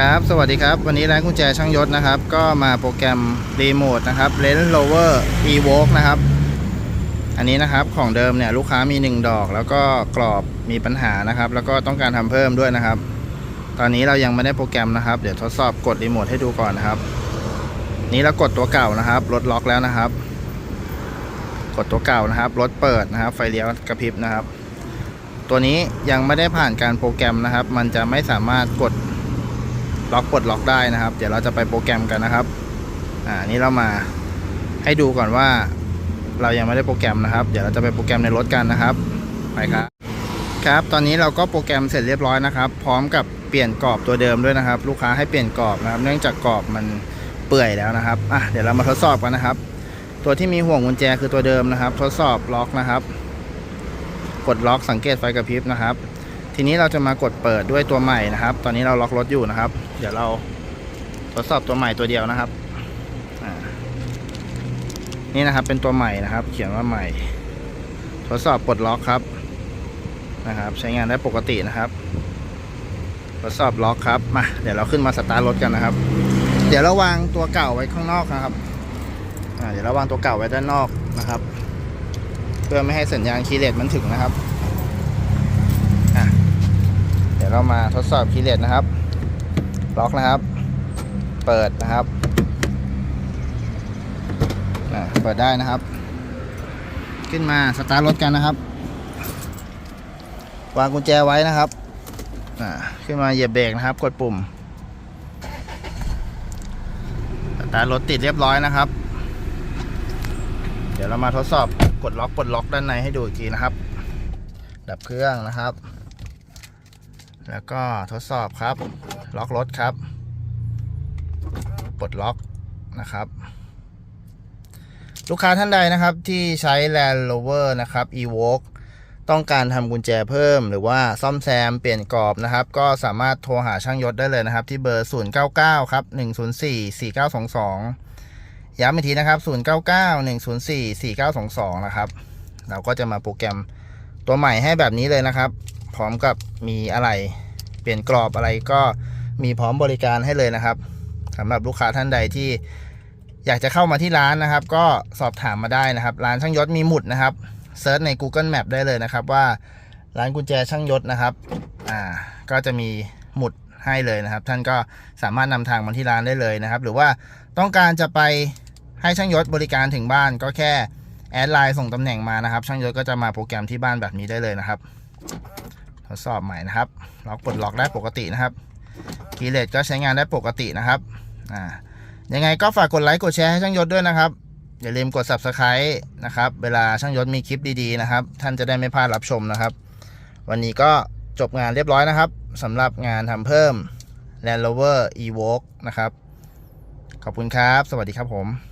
ครับ สวัสดีครับ วันนี้ร้านกุญแจช่างยศนะครับ ก็มาโปรแกรมรีโมทนะครับ Range Rover Evoque นะครับ อันนี้นะครับของเดิมเนี่ยลูกค้ามี 1 ดอก แล้วก็กรอบมีปัญหานะครับ แล้วก็ต้องการทำเพิ่มด้วยนะครับ ตอนนี้เรายังไม่ได้โปรแกรมนะครับ เดี๋ยวทดสอบกดรีโมทให้ดูก่อนนะครับ นี้เรากดตัวเก่านะครับรถล็อกแล้วนะครับ กดตัวเก่านะครับรถเปิดนะครับ ไฟเลี้ยวกระพริบนะครับ ตัวนี้ยังไม่ได้ผ่านการโปรแกรมนะครับ มันจะไม่สามารถกด ล็อกปลดล็อกได้นะครับ เดี๋ยวเราจะไปโปรแกรมกันนะครับ อ่านี่เรามาให้ดูก่อนว่า เรายังไม่ได้โปรแกรมนะครับ เดี๋ยวเราจะไปโปรแกรมในรถกันนะครับ ไปครับ ครับ ตอนนี้เราก็โปรแกรมเสร็จเรียบร้อยนะครับ พร้อมกับเปลี่ยนกรอบตัวเดิมด้วยนะครับ ลูกค้าให้เปลี่ยนกรอบนะครับ เนื่องจากกรอบมันเปื่อยแล้วนะครับ อะเดี๋ยวเรามาทดสอบกันนะครับ ตัวที่มีห่วงกุญแจคือตัวเดิมนะครับ ทดสอบล็อกนะครับ กดล็อกสังเกตไฟกระพริบนะครับ ทีนี้เราจะมากดเปิดด้วยตัวใหม่นะครับ ตอนนี้เราล็อกรถอยู่นะครับ เดี๋ยวเราทดสอบตัวใหม่ตัวเดียวนะครับอ่านี่นะครับเป็นตัวใหม่นะครับ เขียนว่าใหม่ ทดสอบปลดล็อกครับนะครับ ใช้งานได้ปกตินะครับ ทดสอบล็อกครับมาเดี๋ยวเราขึ้นมาสตาร์ทรถกันนะครับ เดี๋ยวเราวางตัวเก่าไว้ข้างนอกนะครับอ่าเดี๋ยวเราวางตัวเก่าไว้ด้านนอกนะครับ เพื่อไม่ให้สัญญาณคีย์เลสมันถึงนะครับ ยวเรามาทดสอบคีย์เลสนะครับ ล็อกนะครับ เปิดนะครับเปิดได้นะครับ ขึ้นมาสตาร์ทรถกันนะครับ วางกุญแจไว้นะครับขึ้นมาเหยียบเบรกนะครับ กดปุ่มสตาร์ทรถติดเรียบร้อยนะครับ เดี๋ยวเรามาทดสอบกดล็อกปลดล็อกด้านในให้ดูอีกทีนะครับ ดับเครื่องนะครับ แล้วก็ทดสอบครับ ล็อกรถครับ ปลดล็อกนะครับ ลูกค้าท่านใดนะครับที่ใช้ Land Rover นะครับ Evoque ต้องการทำกุญแจเพิ่มหรือว่าซ่อมแซมเปลี่ยนกรอบนะครับ ก็สามารถโทรหาช่างยศได้เลยนะครับ ที่เบอร์ 099 ครับ 104 4922 ย้ำอีกทีนะครับ 099 104 4922 นะครับ เราก็จะมาโปรแกรมตัวใหม่ให้แบบนี้เลยนะครับ พร้อมกับมีอะไร เปลี่ยนกรอบอะไรก็มีพร้อมบริการให้เลยนะครับสำหรับลูกค้าท่านใดที่อยากจะเข้ามาที่ร้านนะครับ ก็สอบถามมาได้นะครับ ร้านช่างยศมีหมุดนะครับเซิร์ชใน Google Map ได้เลยนะครับ ว่าร้านกุญแจช่างยศนะครับอ่าก็จะมีหมุดให้เลยนะครับ ท่านก็สามารถนำทางมาที่ร้านได้เลยนะครับ หรือว่าต้องการจะไปให้ช่างยศบริการถึงบ้านก็แค่แอดไลน์ส่งตำแหน่งมานะครับ ช่างยศก็จะมาโปรแกรมที่บ้านแบบนี้ได้เลยนะครับ ทดสอบใหม่นะครับล็อกปลดล็อกได้ปกตินะครับคีเลสก็ใช้งานได้ปกตินะครับอ่ายังไงก็ฝากกดไลค์กดแชร์ให้ช่างยศด้วยนะครับอย่าลืมกด subscribe นะครับเวลาช่างยศมีคลิปดีๆนะครับ ท่านจะได้ไม่พลาดรับชมนะครับ วันนี้ก็จบงานเรียบร้อยนะครับสำหรับงานทำเพิ่ม Land Rover Evoque นะครับ ขอบคุณครับ สวัสดีครับผม